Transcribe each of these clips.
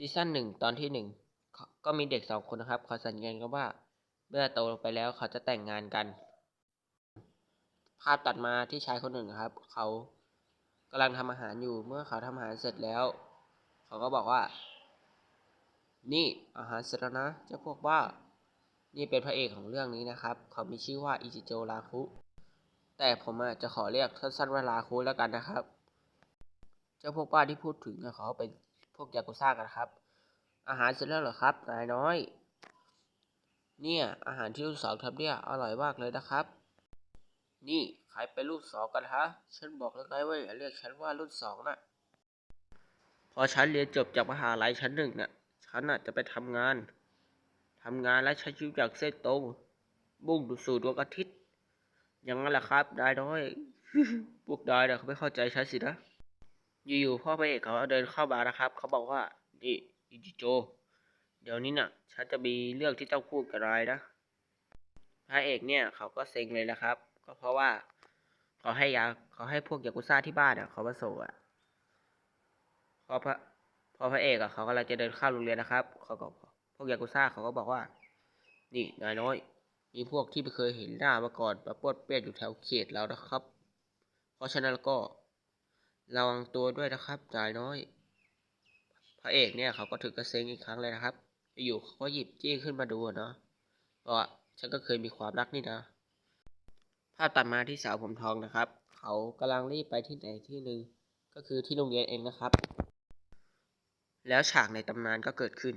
ซีซั่นหนึ่งตอนที่หนึ่งก็มีเด็กสองคนนะครับเขาสัญญากันว่า เมื่อโตไปแล้วเขาจะแต่งงานกัน ภาพตัดมาที่ชายคนหนึ่งครับ เขากำลังทำอาหารอยู่เมื่อเขาทำอาหารเสร็จแล้ว เขาก็บอกว่า นี่อาหารเสร็จแล้วนะเจ้าพวกบ้านี่เป็นพระเอกของเรื่องนี้นะครับ เขามีชื่อว่าอิจิโจราคุ แต่ผมจะขอเรียกสั้นๆว่าราคุแล้วกันนะครับ เจ้าพวกบ้าที่พูดถึงอะเขาเป็น พวกยากุซ่ากันครับ อาหารเสร็จแล้วเหรอครับนายน้อย เนี่ย อาหารที่ลูกสาวทำเนี่ยอร่อยมากเลยนะครับ นี่ใครเป็นลูกสองกันฮะ ฉันบอกแล้วไงว่าอย่าเรียกฉันว่ารุ่นสองน่ะพอฉันเรียนจบจากมหาลัยชั้นหนึ่งน่ะ ฉันน่ะจะไปทำงานทำงานและใช้ชีวิตอย่างเส้นตรงมุ่งสู่ดวงอาทิตย์อย่างนั้นแหละครับนายน้อย พวกนายน่ะเขาไม่เข้าใจฉันสินะ อยู่ๆพ่อพระเอกเขาเดินเข้ามานะครับ เขาบอกว่านี่อิจิโจ เดี๋ยวนี้น่ะ ฉันจะมีเรื่องที่ต้องพูดกับนายนะพระเอกเนี่ยเขาก็เซ็งเลยนะครับ ก็เพราะว่าเขาให้ยาเขาให้พวกยากุซ่าที่บ้านอะเขามาส่งอะพอพระพอพระเอกอะเขากำลังจะเดินเข้าโรงเรียนนะครับเขาก็พวกยากุซ่าเขาก็บอกว่า นี่นายน้อย มีพวกที่ไม่เคยเห็นหน้ามาก่อนมาปวดเปี้ยนอยู่แถวเขตเรานะครับ เพราะฉะนั้นแล้วก็ ระวังตัวด้วยนะครับจ่ายน้อย พระเอกเนี่ยเขาก็ถึงกระเซ็งอีกครั้งเลยนะครับ อยู่เขาก็หยิบจี้ขึ้นมาดูเนาะเพราะว่าฉันก็เคยมีความรักนี่นะ ภาพตัดมาที่สาวผมทองนะครับ เขากำลังรีบไปที่ไหนที่หนึ่งก็คือที่โรงเรียนเองนะครับ แล้วฉากในตำนานก็เกิดขึ้น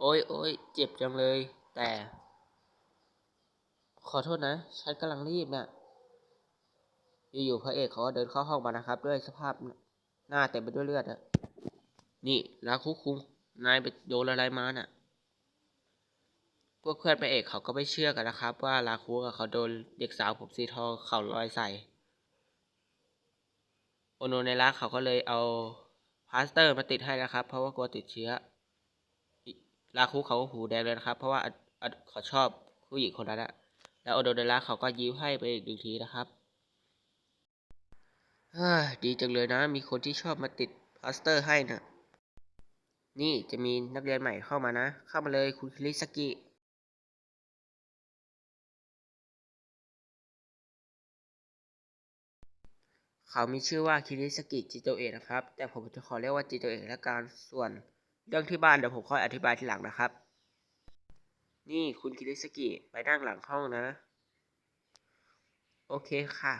โอ้ยโอ้ยเจ็บจังเลย แต่ ขอโทษนะ ฉันกำลังรีบน่ะอยู่ๆพระเอกเขาก็เดินเข้าห้องมานะครับ ด้วยสภาพหน้าเต็มไปด้วยเลือดอะนี่ลาคุคุงนายไปโดนอะไรมาน่ะ พวกเพื่อนพระเอกเขาก็ไม่เชื่อกันนะครับ ว่าลาคุกับเขาโดนเด็กสาวผมสีทองเข่าลอยใส่โอโนเนระเขาก็เลยเอาพลาสเตอร์มาติดให้นะครับ เพราะว่ากลัวติดเชื้อ ลาคุเขาหูแดงเลยนะครับ เพราะว่าเขาชอบผู้หญิงคนนั้นอะแล้วโอโนเนระเขาก็ยิ้มให้ไปอีกหนึ่งทีนะครับดีจังเลยนะ มีคนที่ชอบมาติดพลาสเตอร์ให้นะนี่จะมีนักเรียนใหม่เข้ามานะ เข้ามาเลยคุณคิริสกิเขามีชื่อว่าคิริสกิจิโตเอะนะครับ แต่ผมจะขอเรียกว่าจิโตเอะละกันส่วน เรื่องที่บ้านเดี๋ยวผมค่อยอธิบายทีหลังนะครับ นี่คุณคิริสกิไปนั่งหลังห้องนะ โอเคค่ะ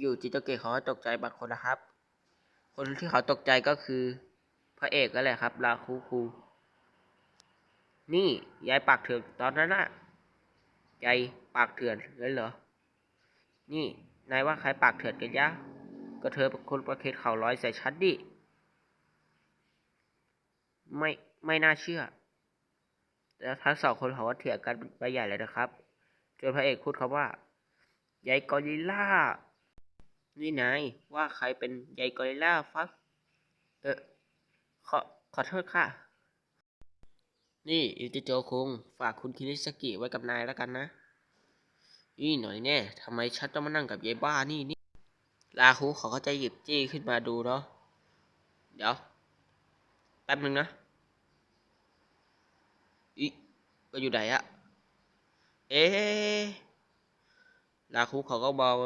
อยู่ๆจิโตเกะเขาตกใจบางคนนะครับ คนที่เขาตกใจก็คือ พระเอกก็แหละครับลาคูคู นี่ยายปากเถื่อนตอนนั้นน่ะยายปากเถื่อนเลยเหรอ นี่นายว่าใครปากเถื่อนกันยะก็เธอเป็นคนประเคนเข่าร้อยใส่ฉันดิ ไม่ไม่น่าเชื่อ แล้วทั้งสองคนเขาก็เถียงกันไปใหญ่เลยนะครับ จนพระเอกพูดคำว่ายายกอริลล่า นี่นายว่าใครเป็นยายกอริลล่าฟักเออขอขอโทษค่ะ นี่อิจิโจคุงฝากคุณคิริสกิไว้กับนายแล้วกันนะนี่หน่อยแน่ทำไมฉันต้องมานั่งกับยายบ้านี่นี่ลาคูเขาก็จะหยิบจี้ขึ้นมาดูเนาะเดี๋ยว ป๊บนึงนะอีก็อยู่ไหนอะเอ๊ะลาคูเขาก็มอง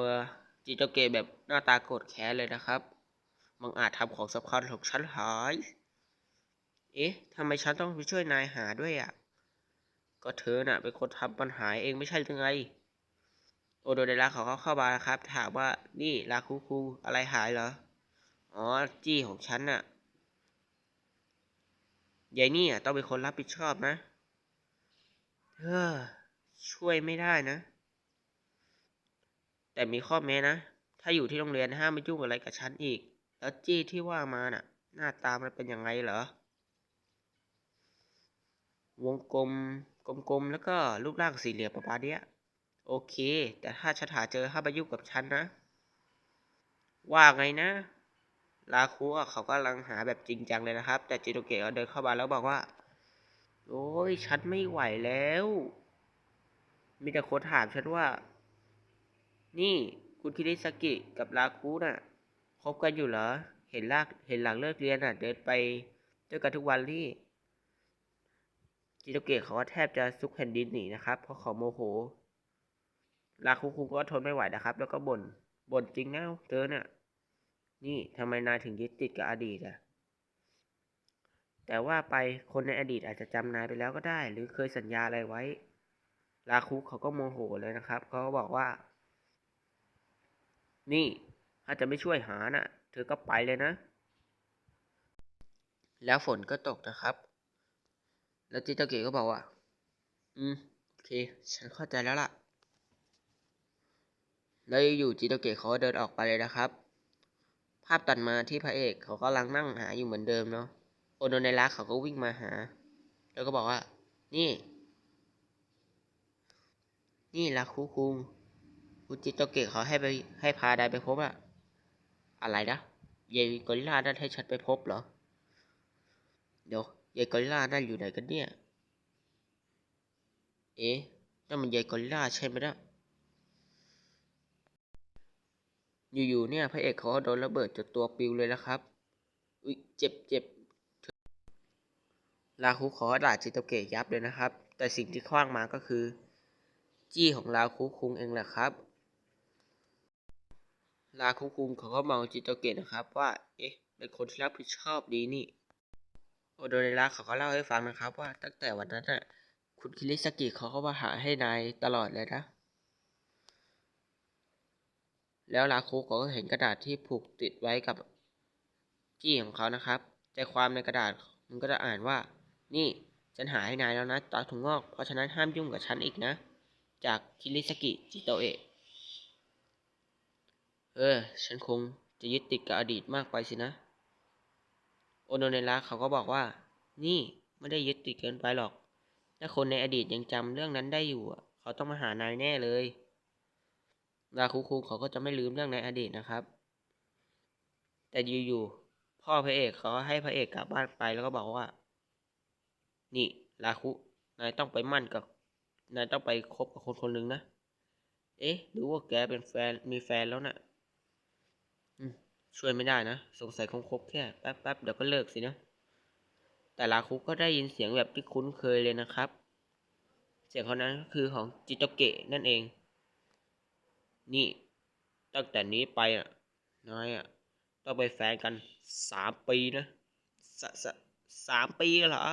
จิโตเกะแบบหน้าตาโกรธแค้นเลยนะครับมังอาจทำของสำคัญของฉันหาย เอ๊ะทำไมฉันต้องไปช่วยนายหาด้วยอะก็เธอน่ะเป็นคนทำปัญหาเองไม่ใช่หรือไง โอโดเดระเขาก็เข้ามานะครับ ถามว่านี่ลาคูคูอะไรหายเหรอ อ๋อจี้ของฉันน่ะ ยายนี่อะต้องเป็นคนรับผิดชอบนะเฮ้อช่วยไม่ได้นะ แต่มีข้อแม้นะ ถ้าอยู่ที่โรงเรียนห้ามไม่ยุ่งอะไรกับฉันอีก แล้วจี้ที่ว่ามาน่ะ หน้าตามันเป็นยังไงเหรอ วงกลม กลมๆ แล้วก็รูปร่างสี่เหลี่ยมประมาณเนี้ย โอเค แต่ถ้าฉันหาเจอห้ามมายุ่งกับฉันนะ ว่าไงนะ ลาคุเขากำลังหาแบบจริงจังเลยนะครับ แต่จิโตเกะก็เดินเข้ามาแล้วบอกว่า โอ้ยฉันไม่ไหวแล้ว มีแต่คนถามฉันว่า นี่คุณคิริสกิกับราคุน่ะคบกันอยู่เหรอ เห็นลากเห็นหลังเลิกเรียนอะ เดินไปด้วยกันทุกวันที่จิโตเกะเขาก็แทบจะซุกแผ่นดินหนีนะครับ เพราะเขาโมโหราคุคุก็ทนไม่ไหวนะครับ แล้วก็บน่นบ่นจริงนะเธอเนี่ย นี่ทำไมนายถึงยึดติดกับอดีตอะแต่ว่าไปคนในอดีตอาจจะจำนายไปแล้วก็ได้ หรือเคยสัญญาอะไรไว้ราคุเขาก็โมโหเลยนะครับเขาบอกว่า นี่ถ้าจะไม่ช่วยหาน่ะ เธอก็ไปเลยนะ แล้วฝนก็ตกนะครับ แล้วจิโตเกะก็บอกว่า อืมโอเค ฉันเข้าใจแล้วล่ะ แล้วอยู่จิโตเกะเขาก็เดินออกไปเลยนะครับ ภาพตัดมาที่พระเอกเขากำลังนั่งหาอยู่เหมือนเดิมเนาะโอโนไนระเขาก็วิ่งมาหา แล้วก็บอกว่า นี่ นี่ละคุคุงคุจิโตเกะเขาให้ไปให้พาไดไปพบอะอะไรนะเยายกอริลลานั่นให้ฉันไปพบเหรอ เดี๋ยวเยายกอริลลานั่นอยู่ไหนกันเนี่ย เอ๊ะนั่นมันเยายกอริลลาใช่ไหมนะ อยู่ๆเนี่ยพระเอกเขาโดนระเบิดจนตัวปิวเลยนะครับ อุ๊ยเจ็บเจ็บลาคุขาก็ด่าจิโตเกะยับเลยนะครับ แต่สิ่งที่คว้างมาก็คือ จี้ของลาคุคุงเองแหละครับ ลาคุคุงเขาก็มองจิโตเกะนะครับว่า เอ๊ะ เป็นคนที่รับผิดชอบดีนี่ โอโดเรระเขาก็เล่าให้ฟังนะครับว่าตั้งแต่วันนั้นน่ะ คุณคิริสกิเขาก็มาหาให้นายตลอดเลยนะ แล้วลาคุเขาก็เห็นกระดาษที่ผูกติดไว้กับจี้ของเขานะครับ ใจความในกระดาษมันก็จะอ่านว่า นี่ฉันหาให้นายแล้วนะตาถุงงอก เพราะฉะนั้นห้ามยุ่งกับฉันอีกนะ จากคิริสกิจิโตเอะเออ ฉันคงจะยึดติดกับอดีตมากไปสินะ โอโนเนระเขาก็บอกว่า นี่ไม่ได้ยึดติดเกินไปหรอก ถ้าคนในอดีตยังจำเรื่องนั้นได้อยู่ เขาต้องมาหานายแน่เลย ราคุคุเขาก็จะไม่ลืมเรื่องในอดีตนะครับ แต่อยู่ๆพ่อพระเอกเขาให้พระเอกกลับบ้านไปแล้วก็บอกว่า นี่ราคุนายต้องไปมั่นกับนายต้องไปคบกับคนคนหนึ่งนะเอ๊ะหรือว่าแกเป็นแฟนมีแฟนแล้วนะ่ะช่วยไม่ได้นะ สงสัยคงคบแค่แป๊บๆเดี๋ยวก็เลิกสินะ แต่ลาคุก็ได้ยินเสียงแบบที่คุ้นเคยเลยนะครับ เสียงคนนั้นก็คือของจิโตเกะนั่นเอง นี่ ตั้งแต่นี้ไปอะนายอะต้องไปแฟนกันสามปีนะสสสามปีเหรอ